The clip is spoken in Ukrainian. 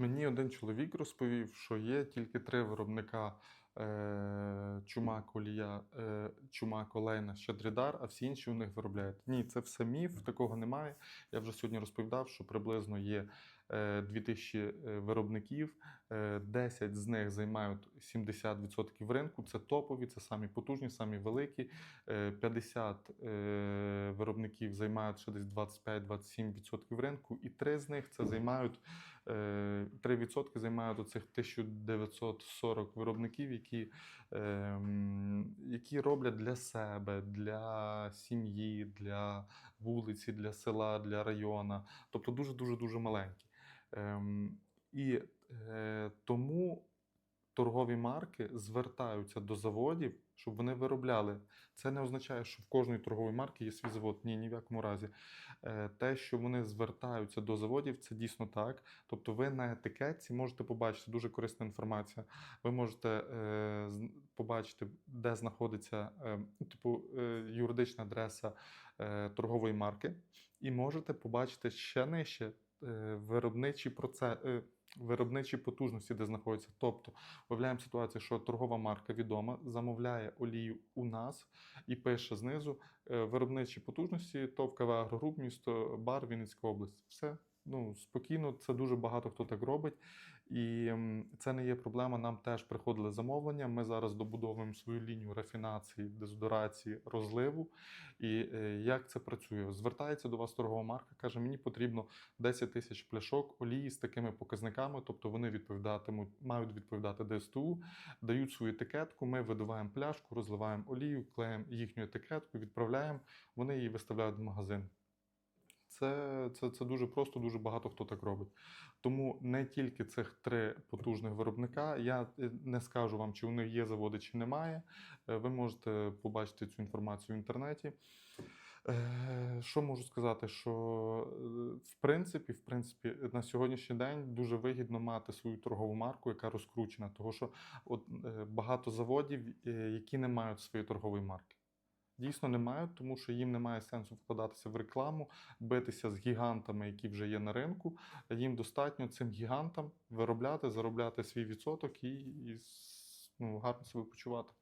Мені один чоловік розповів, що є тільки три виробника е, чумак олія, е, чумак олейна, щедрідар, а всі інші у них виробляють. Ні, це все міф, такого немає. Я вже сьогодні розповідав, що приблизно є е, 2000 е, виробників, е, 10 з них займають 70% ринку. Це топові, це самі потужні, самі великі. Е, 50 е, виробників займають ще десь 25-27% ринку, і три з них це займають 3% займають оцих 1940 виробників, які, ем, які роблять для себе, для сім'ї, для вулиці, для села, для району. Тобто дуже дуже дуже маленькі. Ем, і е, тому торгові марки звертаються до заводів, щоб вони виробляли. Це не означає, що в кожної торгової марки є свій завод. Ні, ні в якому разі. Е, Те, що вони звертаються до заводів, це дійсно так. Тобто, ви на етикетці можете побачити дуже корисна інформація. Ви можете е, побачити, де знаходиться е, типу, юридична адреса торгової марки, і можете побачити ще нижче виробничі процеси. Виробничі потужності, де знаходяться. Тобто, уявляємо ситуацію, що торгова марка відома, замовляє олію у нас і пише знизу е, виробничі потужності ТОВ КВ Агрогруп, місто Бар, Вінницька область. Все. Ну, спокійно, це дуже багато хто так робить. І це не є проблема. Нам теж приходили замовлення. Ми зараз добудовуємо свою лінію рафінації, дезодорації, розливу. І е, як це працює? Звертається до вас торгова марка, каже: мені потрібно 10 тисяч пляшок олії з такими показниками, тобто вони відповідатимуть, мають відповідати ДСТУ, дають свою етикетку. Ми видуваємо пляшку, розливаємо олію, клеїмо їхню етикетку, відправляємо. Вони її виставляють в магазин. Це, це, це дуже просто, дуже багато хто так робить. Тому не тільки цих три потужних виробника. Я е, не скажу вам, чи у них є заводи, чи немає. Е, Ви можете побачити цю інформацію в інтернеті. Е, Що можу сказати? Що в принципі, в принципі, на сьогоднішній день дуже вигідно мати свою торгову марку, яка розкручена, тому що от багато заводів, які не мають своєї торгової марки. Дійсно не мають, тому що їм немає сенсу вкладатися в рекламу, битися з гігантами, які вже є на ринку. Їм достатньо цим гігантам виробляти, заробляти свій відсоток і, і ну, гарно себе почувати.